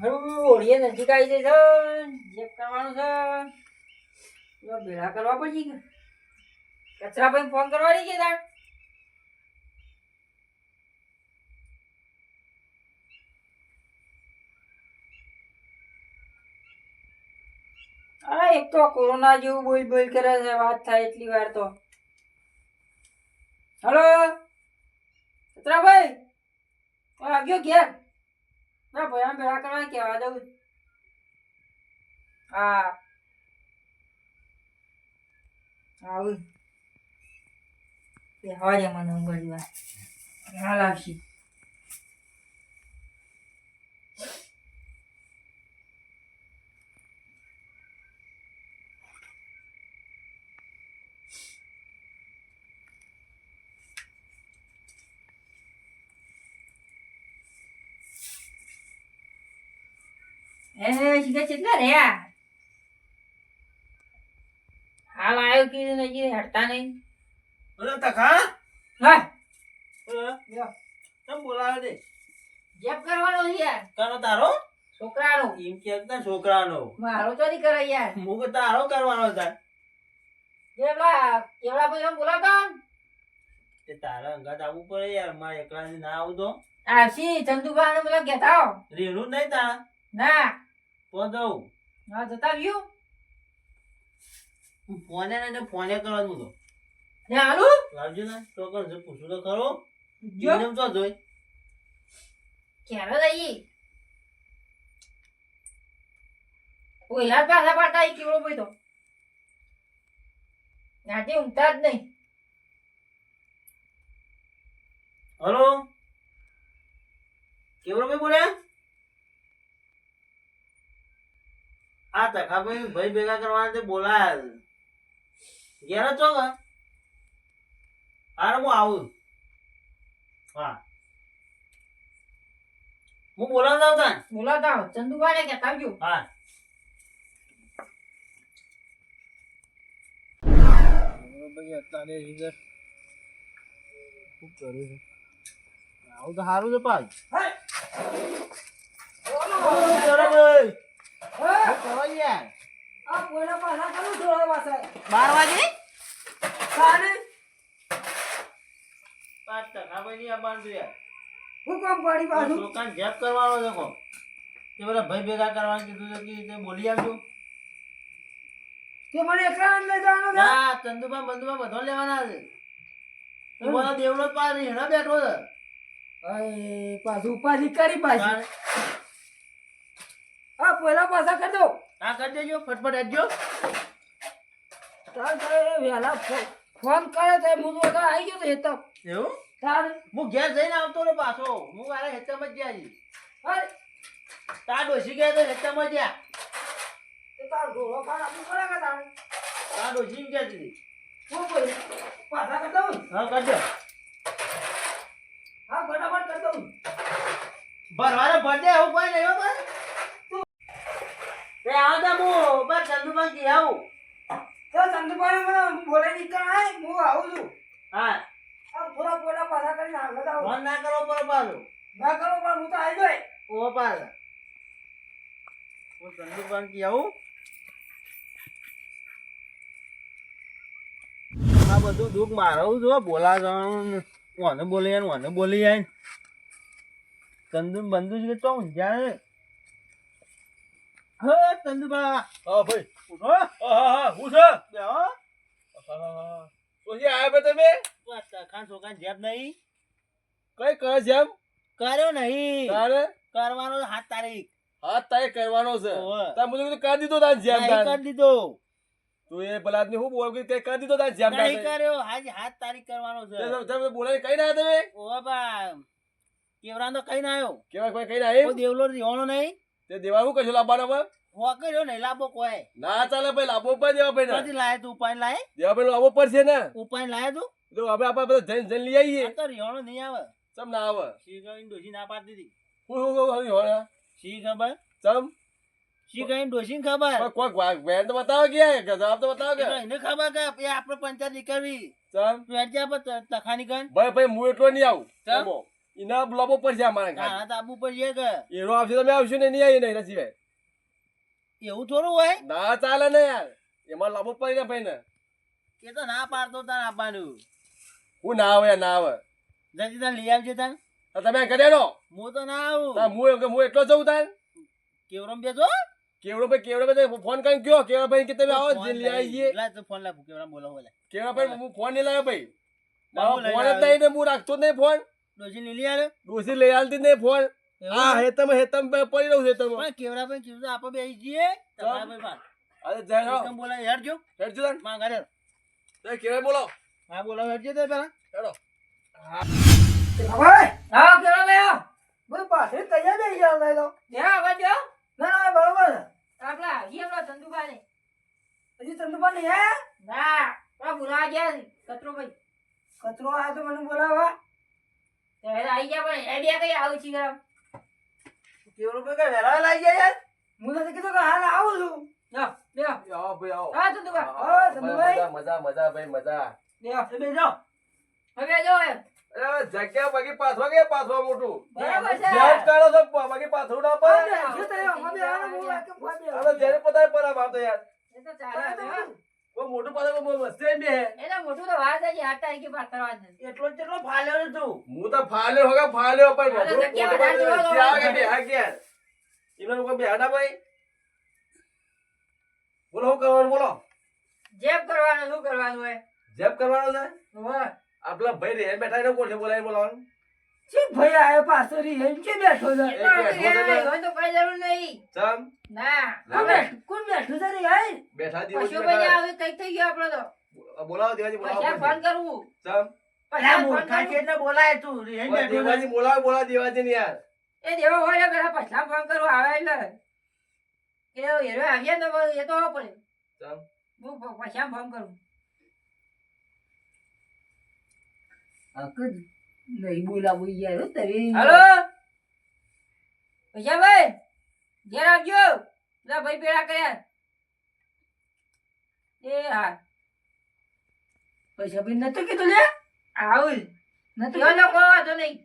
હોળીએ નજીક આવી જાય છે કરવાનું છે ભેળા કરવા પડશે કે? કચરા ભાઈ ફોન કરવાની કે તાર અરે એક તો કોરોના જેવું બોલ બોલ કરે છે, વાત થાય એટલી વાર તો. હલો? કચરાભાઈ? આવ્યો ઘેર? ના આમ ભેળા કરવા કેવા દઉં? હા. આવું. હોય મને વાર. હાલ આવશી એ શીખે કેટલા રહ્યા હાલ આવ્યો કે નહીં હટતા નહીં. બોલો તખા. હા. કેમ બોલાવે તે જેપ કરવાનો યાર. કરો તારો? છોકરાનો. એમ કે તાર છોકરાનો? મારો તો નહીં કરે યાર. હું કે તારો કરવાનો તાર. કેવડા કેવડા ભાઈ એમ બોલાવતા તે તારા અંગાત આવવું પડે યાર. મારે એકલા ના આવું તો. આવશી ચંદુભાઈ બોલા કહેતા હો? રેણું નહીં તારા. ના. તો દઉં. હા જતા રહ્યું. હું ફોને ને ફોને કરવાનું તો. ને હાલો. લાવજો ને તો કરજો. પૂછું તો ખરો. જો. એમ તો જોઈ? ક્યારે લઈ પહેલા પાછા પાટા એ કેવડો ભાઈ તો. રાતે ઊંઘતા જ નહીં. હલો? કેવડો ભાઈ બોલ્યા? આ તખા ભાઈ ભાઈ ભેગા કરવાના તે બોલાયા ઘેર છો કે? હારે હું આવું. હા. હું બોલાવતા આવતા? બોલાવતા હો ચંદુભાઈ ને કહેતા આવજો. હા. આવું તો સારું છે પાછ આ કોઈના પાછા કરું થોડા પાછા બાર વાગે? કાને? પાંચ ટકા ભાઈ ની આ બાંધું યાર. હું કામ પડી પાછું? લોકોને જેબ કરવાનો છે કોક તે બધા ભાઈ ભેગા કરવાનું કીધું છે કે તે બોલી આવજો તે મને એકલા લઈ જવાનો છે? ના ચંદુભાઈ બંધુભાઈ બધો લેવાના છે. તો બોલો દેવડો જ પાછો હેણા બેઠો છે. પાછું ઉપાધિ કરી પાછી. આ પહેલા પાછા કરી દો. આ કરી દેજો ફટફટ હેડજો તાર તારે વહેલા ફોન કરે તો હું તો આવી ગયો તો એ એવું? તાર હું ઘેર જઈને આવતો ને પાછો. હું મારા હેચામાં જ ગયા છી. અરે. તાર ડોસી ગયા તો હેચામાં ગયા. તે તાર ઘોડો ખાડ આપું કરે કે તાર? તાર ડોસી ગયા હતી હું બોલ? પાછા કરી દઉં? હા કરજો હા ફટાફટ કરી દઉં. ભરવાનો ભરજે એવું કોઈ નહીં હો તે આવો તો હું બસ ચંદુભાઈ કી આવું. તો ચંદુભાઈ મને બોલે નીકળાય હું આવું છું. હા. થોડા પોલા પાછા કરીને આગળ આવું. ફોન ના કરો પર પાછો. ના કરો પણ હું તો આવી જાય ઓ પાછા. હું ચંદુભાઈ કી આવું. આ બધું દુઃખ મારું જો બોલા જવાનું ઓને બોલી જાય ઓને બોલી જાય ચંદુ બંધુ છે તો ઊંઝા હે ચંદુબા હા ભાઈ. ઉઠો. હા હા હા છે? બેહો પછી આવ્યા બે તમે? તખાન છોકરા જેબ નહીં. કઈ કરે છે કર્યો નહીં. તારે? કરવાનો સાત તારીખ હાથ તારે કરવાનો છે. તાર તો કરી દીધો તાર જેમ તાર કરી દીધો. તું એ પેલા આદમી હું બોલ કે કઈ કરી દીધો તાર જેમ તાર. નહીં કર્યો. હાજી સાત તારીખ કરવાનો છે. તમે બોલાય કઈ ના તમે? ઓ બા કેવરાન તો કઈ ના આવ્યો. કેવા કોઈ કઈ ના આવ્યું? દેવલો રીહોણો નહીં. તે દેવા હું કશું લાવવાનો હોકર્યો નહીં લાબો કોઈ. ના ચાલે ભાઈ લાબો દેવા ભાઈ ક્યાંથી લાયા તું ઉપાય લાય. દેવા ભાઈ પડશે ને. ઉપાય લાયા તું? તો હવે આપણે બધા જઈને જઈને લઈ આવીએ. તો રીહોણો નહીં આવે. ચમ ના આવે? શી ડોસી ના પાડી દીધી. હું હું હું હું શી ખબર? ચમ? શી કઈ ડોસી ખબર કોઈ તો બતાવો કે જવાબ તો બતાવો કે? એને ખબર કે આપણે પંચાયત નીકળવી. ચમ? વેચ્યા પર તખાની કન ભાઈ ભાઈ હું એટલો નહીં આવું. ચમ? એના લોબો પડશે અમારે ઘાટ. તો પર છે કે? એનો આવશે તો મેં આવશું ને નહીં આવી નહીં એના સિવાય એવું થોડું હોય? ના ચાલે ને યાર. એમાં લાંબો પડી ને ભાઈ ને એ તો ના પાડતો તાર આપવાનું હું ના આવે ના આવે. જલ્દી તાર લઈ આવજે તાર. તો તમે કર્યા નો હું તો ના આવું. હું હું એટલો જઉં તાર? કેવરમ બેજો કેવડો ભાઈ કેવડો ભાઈ ફોન કરીને કયો. કેવડો ભાઈ કે તમે આવો જે લઈ આવી જઈએ લાય તો ફોન લાવ કેવડા બોલો બોલે કેવડા ભાઈ હું ફોન નહીં લાવ્યો ભાઈ. મારો ફોન જ નહીં ને હું રાખતો જ નહીં ફોન. ડોસી લીલી આલે. ડોસી લઈ આલતી નહીં ફોન. હા હેતમ હેતમ પડી રહ્યું છે હેતમ પણ કેવડા પણ કીધું આપો બે જઈએ. તમારા ભાઈ પાસ અરે જય હો એકમ બોલા હેડજો. હેડજો તનમાં ઘરે. તે કેવડો બોલો? હા બોલાવ હેડજો તે પેલા. હેડો. હા. આવો કેળો ભાઈ બોલ પાછળ તૈયાર થઈ ગયા હતા લો. તો. આવા જો ના ના બરોબર આપલા આપડા આપલા આપડા ચંદુભાઈને. હજી ચંદુભા ને હે? ના બોલા ગયા કચરો ભાઈ. કચરો આયો તો મને બોલાવા હવે આઈ ગયા પણ એ બે કઈ આવું છે ગરમ? કેવડું ભાઈ કઈ લાગી ગયા યાર? હું નથી કીધું કે હાલ આવું છું. આવો ભાઈ આવો. હા હા, ચંદુભાઈ. મજા મજા ભાઈ મજા. લ્યો. એ બેસો હવે જો અરે જગ્યા બાકી પાથવા કે પાથવા મોટું. બરાબર છે. છો બાકી પાથરું ના પડે. બે, જો અમે અરે જેને પતાય પર આમ તો યાર. એ તો ચાલે. કોઈ મોટું પાલો મસ્તી બે એ મોટું તો વાત છે આઠ તારીખે વાત કરવા એટલો કેટલો ફાલ્યો ને તું. હું તો ફાલ્યો હોગા ફાલ્યો પણ કે બે કોઈ બેહાડા ભાઈ? બોલો શું કરવાનું બોલો? જેબ કરવાનું શું કરવાનું હોય? જેબ કરવાનું છે? આપડા આપલા ભાઈ રે બેઠા એને કોઠે બોલાવી બોલાવાનું? શી ભાઈ આયો પાછો રી? એમ કે બેઠો છે? એ તો કઈ જરૂર નહીં. ચમ? ના. કોણ કોણ બેઠું છે રી? આઈ બેઠા દિવસ પશુભાઈ આવે કઈ થઈ ગયો આપડે તો. બોલાવો દેવાજી બોલાવો પૈસા ફોન કરવું. ચમ? પૈસા ફોન કરવું. એટલે બોલાય તું? રી બેઠો દેવાજી બોલાવો બોલાવો દેવાજી ને યાર. એ દેવો હોય ને પેલા પૈસા ફોન કરવું આવે એટલે. એ હેરો આવીએ તો એ તો હોવો પડે. ચમ? હું પૈસા ફોન કરું નહીં બોલાવું યાર હો તારી હલો પૈસા ભાઈ ઘેર આવજો પેલા ભાઈ પેલા કર્યા એ હા પૈસા ભાઈ નતું કીધું લે આવું નતું નો કહો વાંધો નહીં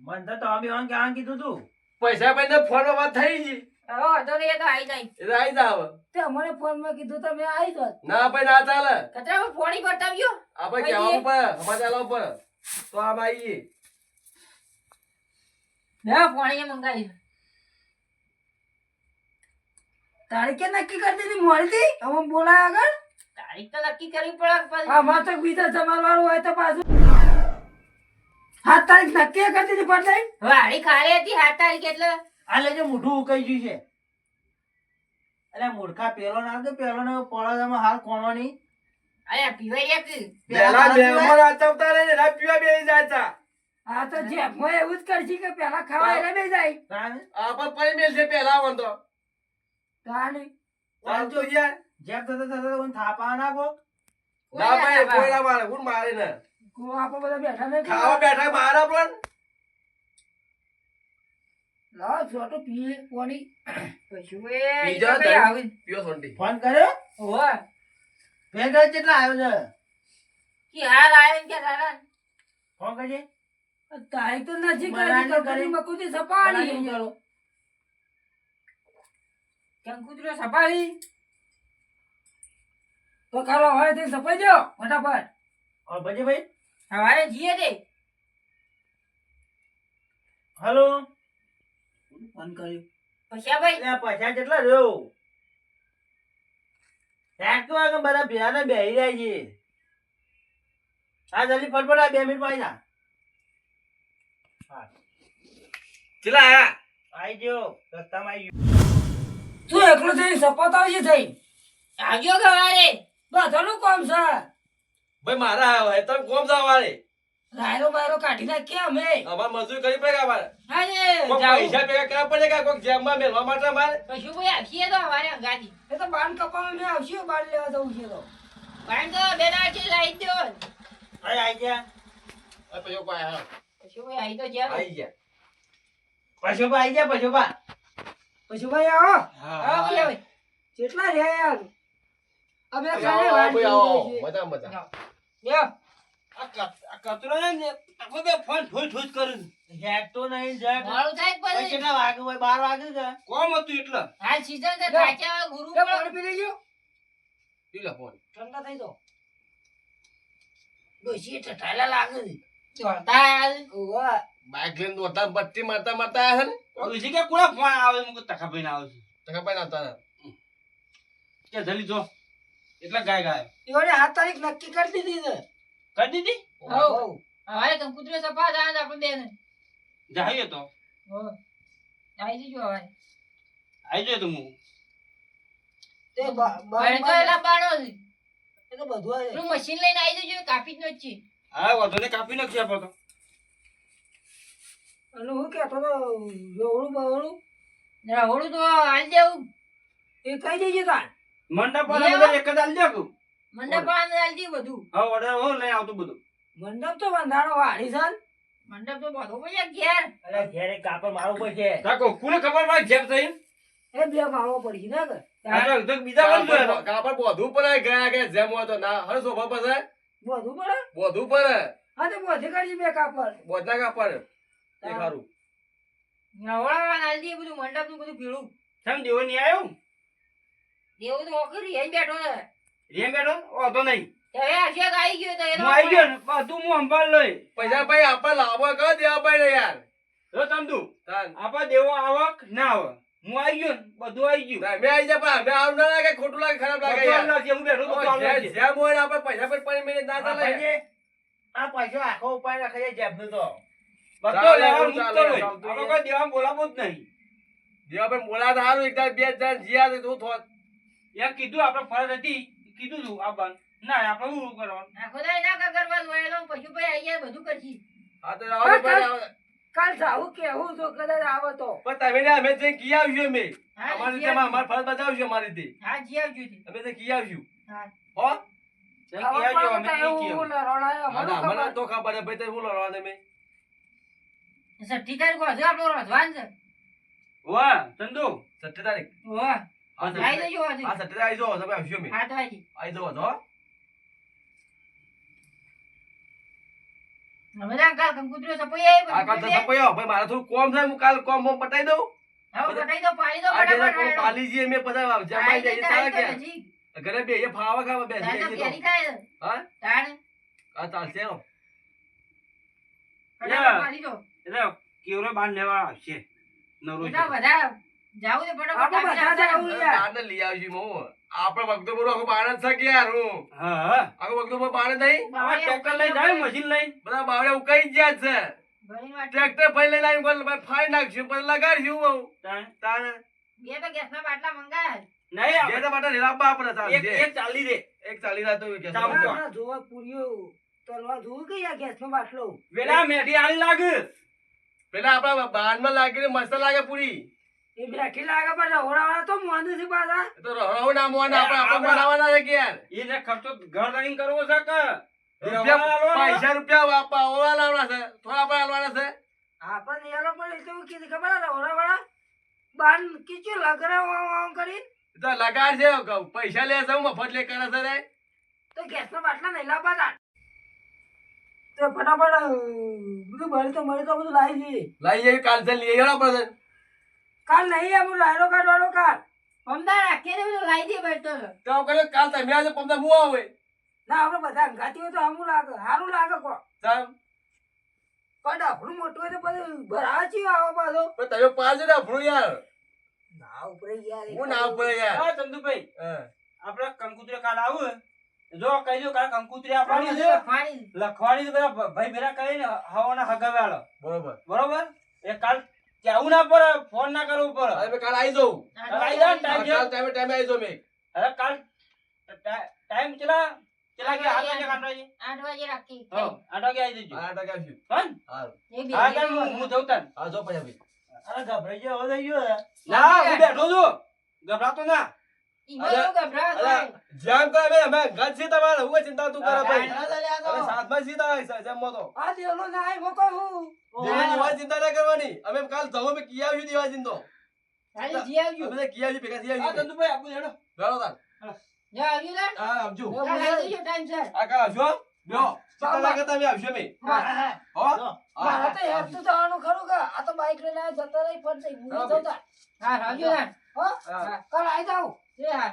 મન તો તમે બેવાનું કે કીધું તું પૈસા ભાઈ ને ફોનમાં થઈ ગઈ હવે વાંધો નહીં એ તો આવી જાય એટલે આવી જાવ તે અમને ફોનમાં કીધું તમે આવી જાત ના ભાઈ ના ચાલે કચરા ફોડી બતાવ્યો આપણે. કહેવાનું પડે સમાચાર લાવવું પડે તો ના મંગાવી તારીખે નક્કી કરી દીધી મળતી અમે બોલાય આગળ? તારીખ તો નક્કી કરવી પડે આમાં તો બીજા જમાર વાળું હોય તો પાછું. સાત તારીખ નક્કી કરી દીધી પડશે વાળી ખાલી હતી સાત તારીખ એટલે? આલે લેજે મોઢું ઉકાઈ ગયું છે. અરે મૂર્ખા પેલો ના તો પેલો ને પડવામાં હાલ કોણો નહીં? અરે પીવાઈ એક. પેલા મહેમાન આચવતા રહે ને પીવા બેસી જાય આ તો જેફમાં એવું જ કરશે કે પેલા ખાવા એટલે બે જાય. તાને આપણે પડી મેલ પેલા આવવાનું તો. તાણી ચાલતો યાર. જેબ થતા થતા કોઈ થાપા નાખો. ના ભાઈ કોઈ મારે હું મારે ને. કો આપણે બધા બેઠા ને ખાવા બેઠા બહાર આપણ લાવ છોટો પીએ કોની પશુ બીજા એ ધણી- આવી પીઓ સોંટી ફોન કર્યો? તો કાલો હવે તે સપાઈ દો ફટાફટ. ઓર બજે ભાઈ. હવારે જીએ દે હેલો. ફોન કર્યો? પૈસા ભાઈ? પૈસા કેટલા રહ્યો. ટ્રેક્ટર આગળ બધા ભેળા બેહી જાય છે. આ જલ્દી ફટફટ આ બે મિનિટમાં ના ચલા આયા. આઈ ગયો. રસ્તામાં આવી ગયો. તું એકલો થઈ સપાત આવજે થઈ આવજો સવારે બધાનું કામ છે. ભાઈ મારા હે તમે કોમ જવાળે રાયરો બાયરો કાઢી નાખીએ અમે. અમારે મજૂરી કરી પડે અમારે? કોઈ પૈસા ભેગા કરવા પડે કે કોઈ જેમમાં મેળવા માટે અમારે? પશુ ભાઈ આપીએ તો અમારે અંગાજી એ તો બાન કપામાં મેં આવશે બાન લેવા જવું છે તો. પણ તો બે દાડા છે લાવી દો. અરે આઈ ગયા. અરે પછો પા આયા. પશુ ભાઈ આઈ તો જ્યાં આઈ ગયા. પશુપા આઈ ગયા પશુપા પછો ભાઈ આવો આવો બોલે ભાઈ કેટલા રહ્યા યાર? અમે આવો, વાત કરી આવો. બધા છે. મજા મજા. આ કતરો ને આખો બે ફોન ઠોઈ ઠોઈ કરું હેક તો નહીં જેક મોડું થાય પછી. કેટલા વાગે હોય? બાર વાગે છે. કોમ હતું એટલે? હાલ season છે. થાક્યા ગુરુ પડે. પાણી. પી લેજો. પી લે ઠંડા થઈ ડોશી લાગે. ઓવા લઈને બત્તી મારતા મારતા આયા છે ને? કે કોના ફોન આવે મુકે તખા ભાઈ આવે છે. તો ખબર આવતા કે જલ્દી જો. એટલા ગાય ગાય. એવડે આ તારીખ નક્કી કરી દીધી છે. કરી દીધી? હઉ. હવે કંકુતરીઓ સફા જાય આપણે બેને. જાઈએ તો. આવી જજો હવે. આવી જજો તું તે બ- બ- તો એલા બાળો એ તો બધું આવે. તું મશીન લઈને આવી જજો કાપી જ નથી હા વાંધો ને કાપી નાખશે આપો તો. અને હું કહેતો તો જોવડું બવડું. રહોડું તો હાલ દેવું. એ કઈ દેજે તાર. મંડપ પર એક જ આલી દે કહું મંડપ પર હાલ દે બધું. હા ઓર્ડર હો લઈ આવતું બધું. મંડપ તો બંધાણો વાળી છે. મંડપ તો બધો પડે ઘેર. અરે ઘેરે કાપડ મારવું પડશે કાકો કોને ખબર પડે જેમ થઈ એ બે મારવો પડી ને કે આ તો બીજા બંધ કાપડ કાપડ બોધું પડે ગયા ગયા જેમ હોય તો. ના હર સોફા પાસે? બોધું પડે? બોધું પડે. હા તો બધી કાઢી બે કાપડ. બોધના કાપડ. એ સારું નવડાવવાને નાલી બધું મંડપનું બધું ભીડું કેમ દેવો નહીં આવ્યો? દેવો તો ઓકરી અહીં બેઠો છે. રેમ બેઠો? વાંધો નહીં. હવે અશોક આવી ગયો તો હું એનો આવી ગયો ને બધું હું સંભાળ લઈ. પૈસા ભાઈ આપણે લાવવા કહો દેવા ભાઈ ને યાર? જો તમદુ તાન. આપા દેવો આવક ના આવે હું આવી ગયો ને બધું આવી ગયું. અમે આવી જા પણ અમે આવું ના લાગે ખોટું લાગે ખરાબ લાગે યાર. જેમ- હોય પૈસા પર પાંચ મિનિટ ના ચાલે આ પૈસો આખો ઉપાય રાખે છે જેબનો તો. બધો ચાલે, લેવા એવું મૂકતો ચાલે, આપણે કોઈ દેવા બોલાવો જ નહીં. દેવા ભાઈ બોલા તો એકદમ બે જણ જીયા તો થોત. એમ કીધું આપણે ફરજ હતી કીધું તું આ ના આપણે શું કરવાનું? આખો દાય ના કરવાનું હોય એનો પશુ ભાઈ આવી જાય બધું કરશી. હા તો આવો ને કાલ જાવું કેવું તો કદાચ આવે તો? પણ તમે ને અમે જઈને કી આવ્યું અમે અમારી રીતે આવજો. ફરજ બજાવશું અમારી રીતે. હા જી આવજો અમે કી આવ્યું હા. હો તો ખબર. છે ભાઈ હું લડવા તમે છઠ્ઠી તારીખ હજુ આપણો રજવાન છે વાહ ચંદુ સત્તર તારીખ. વાહ. હા આવી તારીખ. જજો હજુ. હા સત્તર જો તમે હા તો આવી છો કાલ કંકુતરીઓ સપોઈ આ કાલ તો સપાયો ભાઈ મારે થોડું કોમ છે હું કાલ કોમ બોમ પટાઈ દઉં. હવે પટાઈ દો પાડી દો ફટાફટ કોમ જઈએ મેં પછી જમાઈ જઈએ સારા તાળી તો ગયા. નજીક. ઘરે બે એ ફાવા ખાવા તો. હા. આ ચાલશે. દો. એટલે કેવડો બાર લેવા આવશે. નવરો બધા બધા જાવું ફટાફટ બધા લઈ આવશું હું આપણે વખતો બોલો આખું બાર જ છે યાર હું? હા. હા આખું વખતો બોલો બાર આવા ટ્રેક્ટર લઈ જાય મશીન લઈ બધા બાવડે ઉકાઈ ગયા છે. ટ્રેક્ટર ફરી લઈ લાવી બોલ ભાઈ ફાઈ નાખશું પછી લગાડશું હું તારે બે તો ગેસના બાટલા મંગાયા. નહીં જે તો લાવવા આપણે ચાલ એક એક ચાલી રે એક ચાલી રહ્યા તો કે ચાલ. ના, ના, જોવા પૂરીઓ તલવાર જોવું કે યાર ગેસનો બાટલો? વેલા મેઠી આલી લાગે. પેલા આપણા બારમાં લાગીને મસ્ત લાગે પૂરી. એ બેઠી લાગે પણ રહોડાવાળા તો મોંધું છે પાછા. તો રહો ના મોન આપણે આપણે બનાવવાના છે કે યાર એને ખર્ચો ઘર લઈને કરવો છે કે? પૈસા રૂપિયા આપવા ઓળા લાવવાના છે. થોડા આપણે હાલવાના છે. આપણને યાર પણ એ તો ખબર રહોડાવાળા? કીચું લગરા વાવ વાવ કરી. તો લગાડ છે પૈસા લે છે મફત લે કરે છે રે. તો ગેસના બાટલા નહીં લાવવા તો ફટાફટ બધું બળી તો મળે તો બધું લાવી દઈએ. લાવી જઈએ કાલ લઈ જવા પડશે કાલ નહીં આવું લાયરો કાઢવાનો કાલ અમદાવાદ રાખીને બધું લાઈ દે બેઠો તો કહ્યું કાલ તમે આજે પંદર હું આવે. ના આપણે બધા અંગાતી હોય તો હમું લાગે સારું લાગે કો સાહેબ પણ આપણું મોટું હોય તો પછી ભરાચી આવો પાછો. પણ તમે પાડજો ને આપણું યાર. ના ઉપરે યાર હું ના પડે યાર. હા ચંદુભાઈ આપણે કંકુતરે કાલ આવું જો કહી દો કાલ કંકુતરી આપવાની છે. લખવાની. લખવાની તો બધા ભાઈ ભેરા કરીને હવાના હગાવ્યા બરોબર. બરોબર? એ કાલ કેવું ના પડે ફોન ના કરવું પડે. કાલ આવી જાઉં. કાલ આવી જાઓ ટાઈમ ટાઈમે ટાઈમે આવી જાઉં મેં. કાલ ટાઈમ ચલા ચલા કે આઠ વાગે કામ રાખીએ આઠ વાગે રાખી. હા આઠ વાગે આવી જજો. હા? હા હા કાલ હું હું જઉં તાન હા જો પછી અરે ગભરાઈ ગયો હવે ગયો. ના હું. બેઠો છું. ગભરાતો ના. કરે અમે અમે તમારે હું ચિંતા તું કરે ભાઈ. હા, અમે સાથમાં છીએ તારા જેમ તો આ દેવલો ના આય મોકો હું. દેવાની દેવાની ચિંતા ના કરવાની. અમે કાલ જવું અમે કી આવ્યું દેવાની તો ખાલી જી આવજો. અમે કી આવ્યું ભેગા થઈ આ આવ્યું ચંદુભાઈ આપું હેડો. ગયો તાર. જા આવજો લે. હા આવજો. કાલ આવી આ કાલ આવજો લ્યો ચિંતા ના કરતા અમે આવશું અમે. મારા હો મારા તો હેરતું જવાનું ખરું કે આ તો બાઈક લઈને જતો રહી ફરશે. હું જતા. હા રાજો ના હો? કાલ આવી જાઉં. એ હા